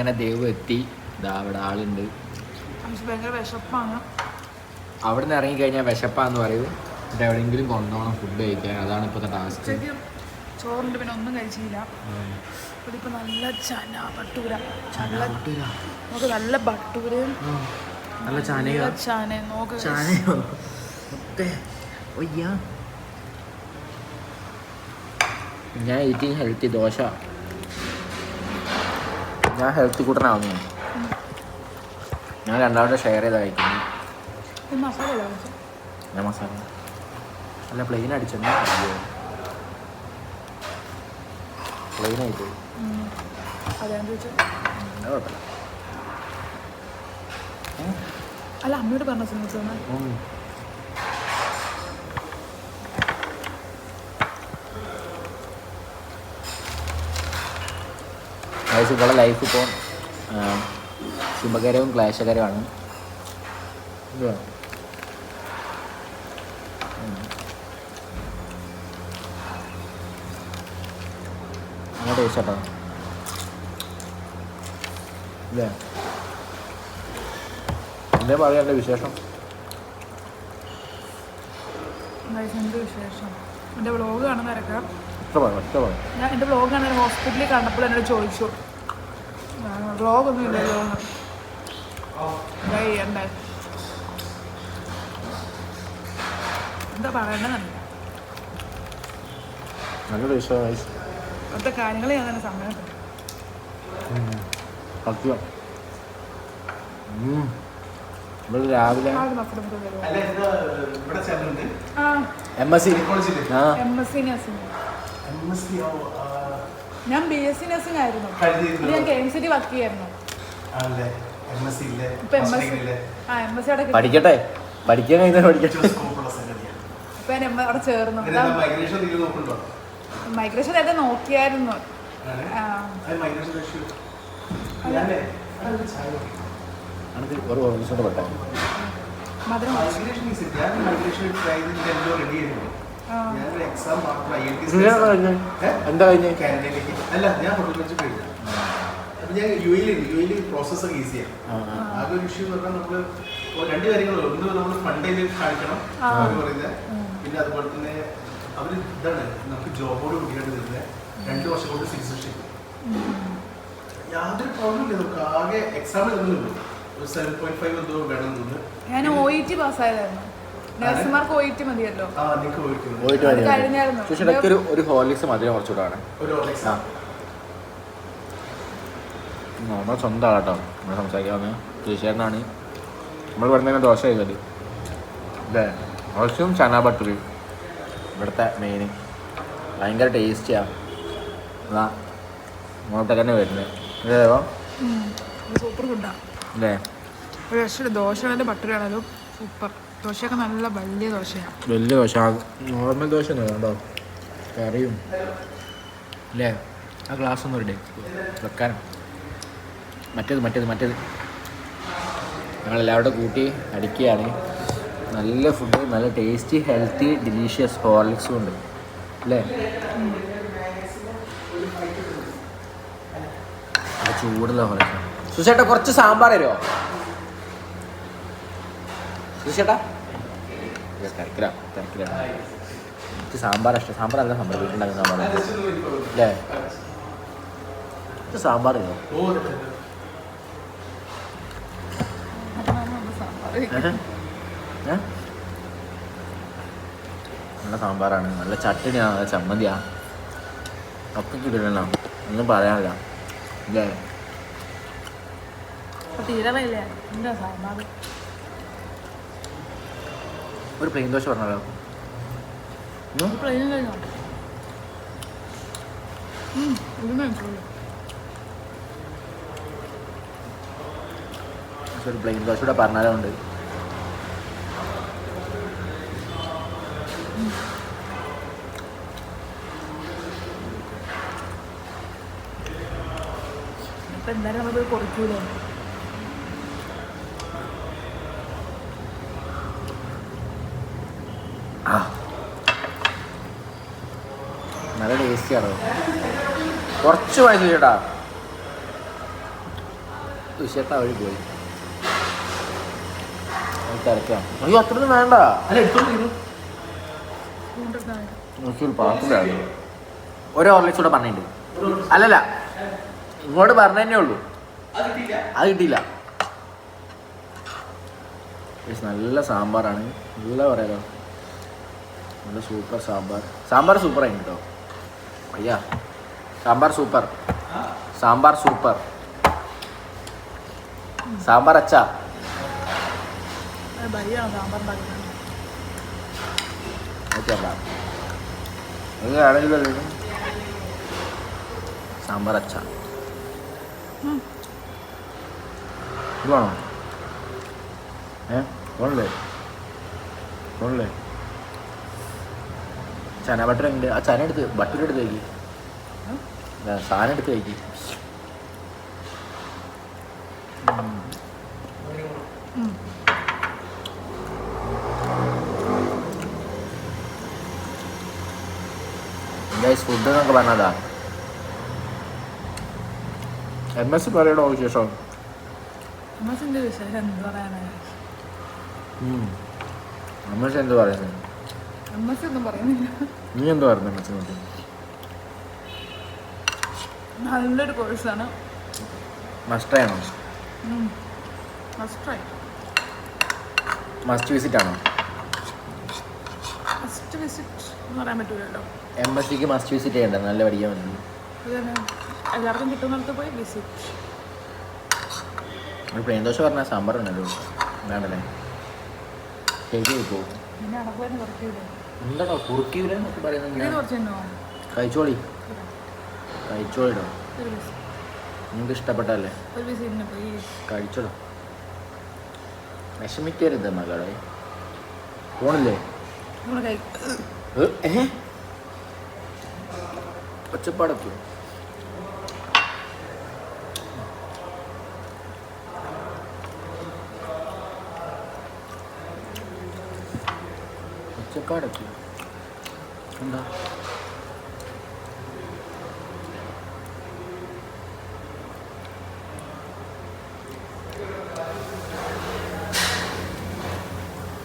അങ്ങനെ ദേവ് എത്തി. ഇതാ അവിടെ ആളുണ്ട്. ഭയങ്കര വിശപ്പാണ്. അവിടെ നിന്ന് ഇറങ്ങിക്കഴിഞ്ഞാൽ വിശപ്പാന്ന് പറയും. എന്നിട്ട് എവിടെയെങ്കിലും കൊണ്ടുപോകണം ഫുഡ് കഴിക്കാൻ. അതാണ് ഇപ്പോഴത്തെ ടാസ്ക് ഉച്ചയ്ക്ക് ചോറുണ്ട് പിന്നെ ഒന്നും കഴിച്ചില്ല. ഇപ്പൊ നല്ല ചന ഭട്ടൂര നല്ല നമുക്ക് നല്ല ഭട്ടൂരയും നല്ല ചാനയോ? ചന നോക്ക് ചാനയോ? ഞാൻ ഈറ്റിംഗ് ഹെൽത്തി ദോശ. ഞാൻ ഹെൽത്തി കൂട്ടനാവുന്നു. ഞാൻ രണ്ടാമത്തെ ഷെയർ ചെയ്താ കഴിക്കുന്നു? ഞാൻ മസാല. അല്ല പ്ലെയിൻ അടിച്ചെന്ന് പ്ലെയിൻ ആയിട്ട്. അല്ല അമ്മയോട് പറഞ്ഞ സമയത്ത് ഗൈസ് ഇവിടെ ലൈഫ് ഇപ്പോൾ ശുഭകരവും. ഉം. നല്ല ടേസ്റ്റ് കേട്ടോ ഇല്ലേ എന്തേ പറയാ എന്റെ വിശേഷം? എന്റെ വ്ളോഗ് കാണുന്നവരൊക്കെ എന്റെ വ്ളോഗ് കാണുന്ന ഹോസ്പിറ്റലിൽ കണ്ടപ്പോൾ എന്നോട് ചോദിച്ചു. വ്ളോഗ് ഒന്നും ഇല്ലല്ലോ എന്ന്. എന്താ ചെയ്യണ്ടേ എന്താ പറയണ്ടെന്നറിയില്ല നല്ല ടേസ്റ്റ് ഗൈസ് അവിടുത്തെ കാര്യങ്ങൾ ഞാൻ തന്നെ സമയം. സത്യം. ഇവിടെ രാവിലെ എം എസ് സി ആ. M S C M S C ഞാൻ ബി എസ് സി നഴ്സിംഗ് ആയിരുന്നു. ഞാൻ K M C T work ചെയ്യായിരുന്നു. പഠിക്കട്ടെ. പഠിക്കാൻ അവിടെ ചേർന്നു. മൈഗ്രേഷൻ നേരത്തെ നോക്കിയായിരുന്നു. മധുരം ഞാനൊരു എക്സാം മാത്രം ഐ എന്താ കഴിഞ്ഞേ? കാനഡയിലേക്ക്. അല്ല ഞാൻ ഹോട്ടലിൽ കഴിഞ്ഞു അപ്പൊ ഞാൻ യു എയിൽ യു എയിൽ പ്രോസസ്സ് ഒക്കെ ഈസിയാണ്. ആകെ ഒരു ഇഷ്യൂ എന്ന് പറഞ്ഞാൽ നമ്മൾ രണ്ട് കാര്യങ്ങളുള്ളൂ. ഒന്ന് നമ്മൾ ഫണ്ടിൽ കാണിക്കണം ആ. അവർ പറയുന്നത്. പിന്നെ അതുപോലെ തന്നെ അവർ ഇതാണ് നമുക്ക് ജോബോട് കൂടിയാണ് തരുന്നത് രണ്ട് വർഷം കൊണ്ട് സിറ്റിസൺഷിപ്പ് യാതൊരു പ്രോബ്ലം ഇല്ല. നമുക്ക് ആകെ എക്സാം ഒന്നുമില്ല ഒരു സെവൻ പോയിന്റ് ഫൈവ് എന്തോ വേണം തോന്നുന്നു ഞാൻ ഒ ഇ ടി പാസ്സായതായിരുന്നു നഴ്സുമാർക്ക് ഒ മതിയല്ലോ. പോയിട്ട് കഴിഞ്ഞായിരുന്നു. പക്ഷെ ഇടയ്ക്ക് ഒരു ഒരു ഹോർലിക്സ് മധുരം കുറച്ചുകൂടാണ്. ഒരു ആ. എക്സാം നമ്മൾ സ്വന്തം ആളാട്ടോ നമ്മൾ സംസാരിക്കാൻ വന്നത് നമ്മൾ ഇവിടെ തന്നെ ദോശ ചെയ്തത് അല്ലേ? ദോശയും ചന ബട്ടറി. ഇവിടുത്തെ മെയിൻ ഭയങ്കര ടേസ്റ്റിയാണ് അതാ. ഇങ്ങോട്ടൊക്കെ തന്നെ വരുന്നത് സൂപ്പർ ഫുഡാ അല്ലേ? ഒരു രക്ഷയില്ല ദോശയാണെങ്കിലും പട്ടരാണെങ്കിലും സൂപ്പർ ദോശയൊക്കെ നല്ല വലിയ ദോശയാണ് വലിയ ദോശ. നോർമൽ ദോശ കേട്ടോ. കറിയും. അല്ലേ ആ ഗ്ലാസ് ഒന്നും ഇടേ. വെക്കാനും. മറ്റേത് മറ്റേത് മറ്റേത്. ഞങ്ങളെല്ലാവരുടെ കൂട്ടി അടിക്കുകയാണ്. നല്ല ഫുഡ് നല്ല ടേസ്റ്റി ഹെൽത്തി ഡിലീഷ്യസ് ഹോർലിക്സും ഉണ്ട്. അല്ലേ ചൂടുള്ള ഹോർലിക്സ് സുശേട്ടാ കുറച്ച് സാമ്പാർ തരുമോ സുശേട്ടാ? തിരക്കിലാണ് തിരക്കിലാണ് എനിക്ക് സാമ്പാർ ഇഷ്ടം. സാമ്പാർ അല്ല സാമ്പാർ. വീട്ടിലുണ്ടാക്കുന്ന സാമ്പാർ. അല്ലേ? ഇത് സാമ്പാർ? ഏ? നല്ല സാമ്പാറാണ്. നല്ല ചട്ടിനിയാണ് നല്ല ചമ്മന്തിയാ. ഒക്കെ കിട്ടണം ഒന്നും പറയാനില്ല. അല്ലേ? അപ്പൊ തീരെ സാമ്പാർ? ഒരു പ്ലെയിൻ ദോശ പറഞ്ഞല്ലോ ഒരു പ്ലെയിൻ ദോശ കൂടെ പറഞ്ഞാലുണ്ട്. ഇപ്പൊ എന്തായാലും നമ്മൾ കുറച്ചുകൂടെ കുറയ്ക്കൂലേ ആ ടേസ്റ്റിയാണോ കുറച്ച് വാങ്ങി ചേട്ടാ. തുഷ്യട്ട വഴി പോയി. തിരക്കാം അയ്യോ അത്രയൊന്നും വേണ്ട. ഒരു ഓർലിക്സ് കൂടെ പറഞ്ഞിട്ടുണ്ട്. അല്ലല്ല ഇങ്ങോട്ട് പറഞ്ഞതന്നെ ഉള്ളൂ. അത് കിട്ടിയില്ല. നല്ല സാമ്പാറാണ്. നല്ല പറയാലോ. നല്ല സൂപ്പർ സാമ്പാർ. സാമ്പാർ സൂപ്പർ ആയിരുന്നു കേട്ടോ. അയ്യാ സാമ്പാർ സൂപ്പർ സാമ്പാർ സൂപ്പർ സാമ്പാർ അച്ചാ ബരിയാണ് സാമ്പാർ ഉണ്ടാക്കുന്നത് ഓക്കെ അത് ആണെങ്കിലും സാമ്പാർ അച്ച ഇത് വേണോ ഏ കൊള്ളേ ഫോണില്ലേ ചന ബട്ടർ ഉണ്ട്. ആ ചന എടുത്ത് ബട്ടർ എടുത്ത് കഴിക്കി. സാധനം എടുത്ത് കഴിക്കി. ഫുഡ് എന്നൊക്കെ പറഞ്ഞതാ. എം എസ് പറയണോ വിശേഷം? എം എസ് എന്ത് പറയുന്നത് അമ്മസി ഒന്നും പറയുന്നില്ല. നീ എന്തോ പറഞ്ഞു നല്ലൊരു കോഴ്സാണ് മസ്റ്റാണോ മസ്റ്റ് വിസിറ്റ് ആണോ? മസ്റ്റ് വിസിറ്റ് എന്ന് പറയാൻ പറ്റൂലല്ലോ. എം എസ് സിക്ക് മസ്റ്റ് വിസിറ്റ് ചെയ്യണ്ട നല്ല പഠിക്കാൻ തന്നെ. എല്ലാവർക്കും കിട്ടുന്നിടത്ത് പോയി വിസിറ്റ് ഒരു പ്ലെയിൻ ദോശ പറഞ്ഞാൽ സാമ്പാർ ഉണ്ടല്ലോ വേണ്ടല്ലേ കേക്ക് പോകും പിന്നെ അടക്കുവാൻ കുറയ്ക്കൂലേ? എന്താണോ കുറുക്കിയില്ല എന്നൊക്കെ ഇത് പറയുന്നത് കഴിച്ചോളി. കഴിച്ചോളിടോ. നിങ്ങൾക്ക് ഇഷ്ടപ്പെട്ടല്ലേ കഴിച്ചോളൂ. വിഷമിക്കരുത് മകളെ. പോണില്ലേ? നമ്മൾ കൈ ഏ? ഏ? ഒച്ചപ്പാടൊക്കെ ഒച്ചപ്പാടൊക്കെ എന്താ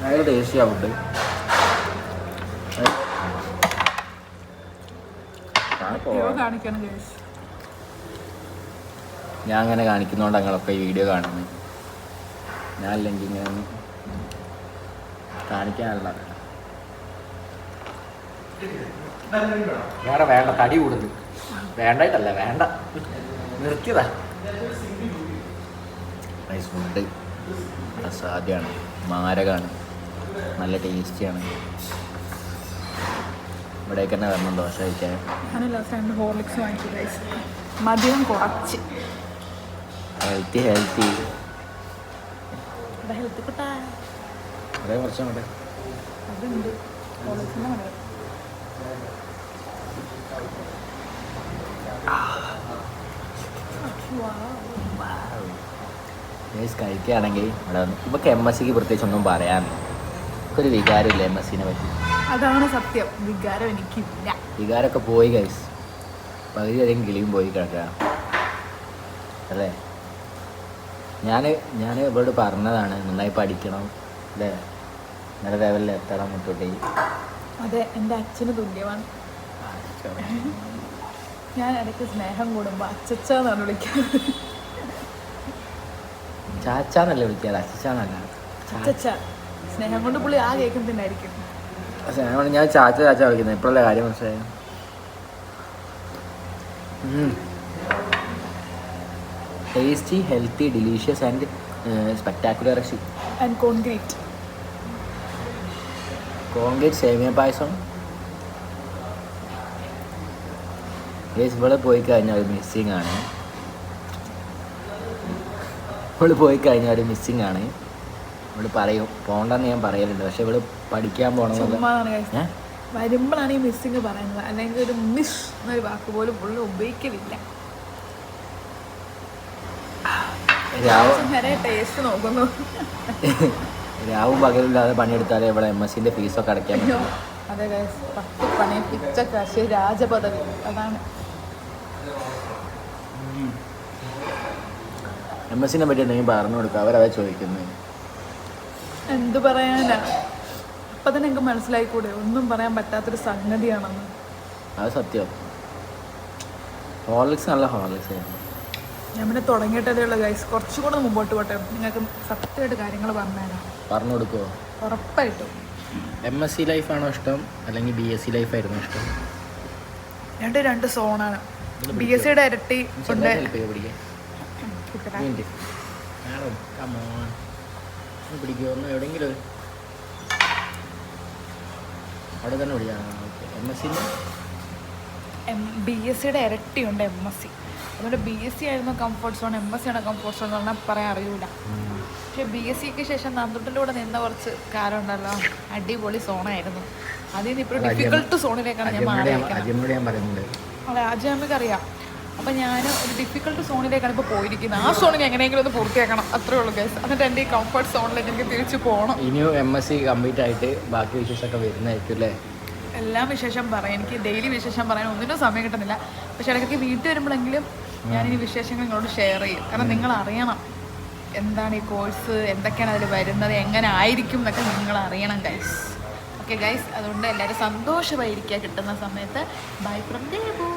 ഭയങ്കര ടേസ്റ്റിയാ ഫുഡ് ഹീറോ കാണിക്കണം കേസ് ഞാൻ അങ്ങനെ കാണിക്കുന്നതുകൊണ്ട് ഞങ്ങളൊക്കെ ഈ വീഡിയോ കാണുന്നത് ഞാൻ അല്ലെങ്കിൽ ഇങ്ങനെ കാണിക്കാനുള്ള വേറെ വേണ്ട തടി കൂടുന്നു. വേണ്ടായിട്ടല്ല വേണ്ട. നിർത്തിയതാ. നൈസ് ഫുഡ് അസാധ്യമാണ് മാരകമാണ് നല്ല ടേസ്റ്റിയാണ്. ഇവിടേക്ക് തന്നെ വരണം ദോശ കഴിക്കാൻ. ഹോർലിക്സ് വാങ്ങിച്ചു കുറച്ച്. ഹെൽത്തി ഹെൽത്തി ഹെൽത്ത് കിട്ടാ അതേ കുറച്ചും അതുണ്ട്. ഹോർലിക്സിന്റെ ഗൈസ് കഴിക്കുകയാണെങ്കിൽ ഇവിടെ വന്ന് ഇവക്ക് എം എസ് സിക്ക് പ്രത്യേകിച്ച് ഒന്നും പറയാനില്ല ഒരു വികാരമില്ല എം എസ് സിനെ പറ്റി. അതാണ് സത്യം. വികാരം എനിക്കില്ല. വികാരമൊക്കെ പോയി കൈസ് പകുതി അധികം കിളിയും പോയി കിടക്കുക. അല്ലേ? ഞാൻ ഞാൻ ഇവരോട് പറഞ്ഞതാണ് നന്നായി പഠിക്കണം അല്ലേ? നല്ല ലെവലിൽ എത്തണം മുട്ടോട്ടി അതെ എന്റെ അച്ഛന് തുല്യമാണ് ഞാൻ ഇടയ്ക്ക് സ്നേഹം കൂടുമ്പോൾ അച്ചച്ചാന്നാണ് വിളിക്കുന്നത് ചാച്ചാന്നല്ലേ വിളിക്കാറ്? അച്ചച്ചാന്നല്ല. അച്ചച്ച. സ്നേഹം കൊണ്ട് പുള്ളി ആ കേൾക്കുന്നതിനായിരിക്കും സ്നേഹമാണ് ഞാൻ ചാച്ച ചാച്ച വിളിക്കുന്നത്. ഇപ്പോഴല്ലേ കാര്യം മനസ്സിലായത്? Tasty healthy delicious and spectacular and concrete കോൺഗ്രേറ്റ് സേമിയ പായസം. ഗേസ് ഇവിടെ പോയി കഴിഞ്ഞാൽ മിസ്സിങ് ആണ്. ഇവിടെ പോയി കഴിഞ്ഞാൽ ഒരു മിസ്സിങ് ആണ്. ഇവിടെ പറയും പോകണ്ടെന്ന് ഞാൻ പറയലുണ്ട് പക്ഷെ ഇവിടെ പഠിക്കാൻ പോകണം വരുമ്പോഴാണ് ഈ മിസ്സിങ് പറയുന്നത്. അല്ലെങ്കിൽ ഒരു മിസ് എന്നൊരു വാക്ക് പോലും പുള്ളി ഉപയോഗിക്കലില്ല. ടേസ്റ്റ് നോക്കുന്നു. രാവും പകലില്ലാതെ പണിയെടുത്താലേ ഇവിടെ എം എസ് സിന്റെ ഫീസൊക്കെ അടയ്ക്കാൻ പറ്റും. അതെ. പത്ത് പണി പിച്ചക്കാശ് രാജപദവി അതാണ്. എം എസ് സിനെ പറ്റി എന്തെങ്കിലും പറഞ്ഞു കൊടുക്കുക അവരതാ ചോദിക്കുന്നത് എന്ത് പറയാനാ? അപ്പം തന്നെ എനിക്ക് മനസ്സിലായിക്കൂടെ ഒന്നും പറയാൻ പറ്റാത്തൊരു സംഗതിയാണെന്ന്. അത് സത്യം. ഹോർലിക്സ് നല്ല ഹോർലിക്സ് ആയിരുന്നു. ഞാൻ പിന്നെ തുടങ്ങിയിട്ടതേ ഉള്ളൂ ഗൈസ് കുറച്ചും കൂടെ മുമ്പോട്ട് പോട്ടെ. നിങ്ങൾക്ക് സത്യമായിട്ട് കാര്യങ്ങൾ പറഞ്ഞുതരാം പറഞ്ഞു കൊടുക്കുമോ ഉറപ്പായിട്ടും. എം എസ് സി ലൈഫാണോ ഇഷ്ടം? അല്ലെങ്കിൽ ബി എസ് സി ലൈഫായിരുന്നു ഇഷ്ടം? രണ്ട് രണ്ട് സോണാണ് ബി എസ് സിയുടെ ഇരട്ടി ഉണ്ട്. എവിടെയെങ്കിലും അവിടെ തന്നെ പിടിക്കാം. എം എസ് സിന്റെ എം ബി എസ് സിയുടെ ഇരട്ടിയുണ്ട് എം എസ് സി അതുകൊണ്ട് ബി എസ് സി ആയിരുന്നു comfort zone M S C ആണ് കംഫർട്ട് സോൺ എന്ന് പറഞ്ഞാൽ പറയാൻ അറിയൂല. പക്ഷെ ബി എസ് സിക്ക് ശേഷം നന്ദുട്ടിലൂടെ നിന്ന കുറച്ച് കാലം ഉണ്ടല്ലോ അടിപൊളി സോണായിരുന്നു അതിൽ നിന്ന് ഇപ്പോൾ ഡിഫിക്കൾട്ട് ഡിഫിക്കൽട്ട് സോണിലേക്കാണ് ഞാൻ മാറിയിരിക്കുന്നത്. അതെ അജയമ്മക്ക് അറിയാം അപ്പം ഞാൻ ഒരു ഡിഫിക്കൽട്ട് സോണിലേക്കാണ് ഇപ്പോൾ പോയിരിക്കുന്നത്. ആ സോണിന് എങ്ങനെയെങ്കിലും ഒന്ന് പൂർത്തിയാക്കണം. അത്രേ ഉള്ളൂ ഗൈസ് എന്നിട്ട് എന്റെ ഈ കംഫർട്ട് സോണിലേക്ക് എനിക്ക് തിരിച്ചു പോകണം ഇനിയും എം എസ് സി കംപ്ലീറ്റ് ആയിട്ട് ബാക്കി വിഷയസൊക്കെ വരുന്നതായിരിക്കും അല്ലേ? എല്ലാം വിശേഷം പറയാം. എനിക്ക് ഡെയിലി വിശേഷം പറയാൻ ഒന്നിനും സമയം കിട്ടുന്നില്ല. പക്ഷെ ഇടയ്ക്ക് വീട്ടിൽ വരുമ്പോഴെങ്കിലും ഞാനിനി വിശേഷങ്ങൾ നിങ്ങളോട് ഷെയർ ചെയ്യും. കാരണം നിങ്ങൾ അറിയണം എന്താണ് ഈ കോഴ്സ് എന്തൊക്കെയാണ് അതിൽ വരുന്നത്? എങ്ങനെ ആയിരിക്കും എന്നൊക്കെ നിങ്ങൾ അറിയണം ഗൈസ് ഓക്കെ ഗൈസ് അതുകൊണ്ട് എല്ലാവരും സന്തോഷമായിരിക്കുക കിട്ടുന്ന സമയത്ത്. Bye from Debu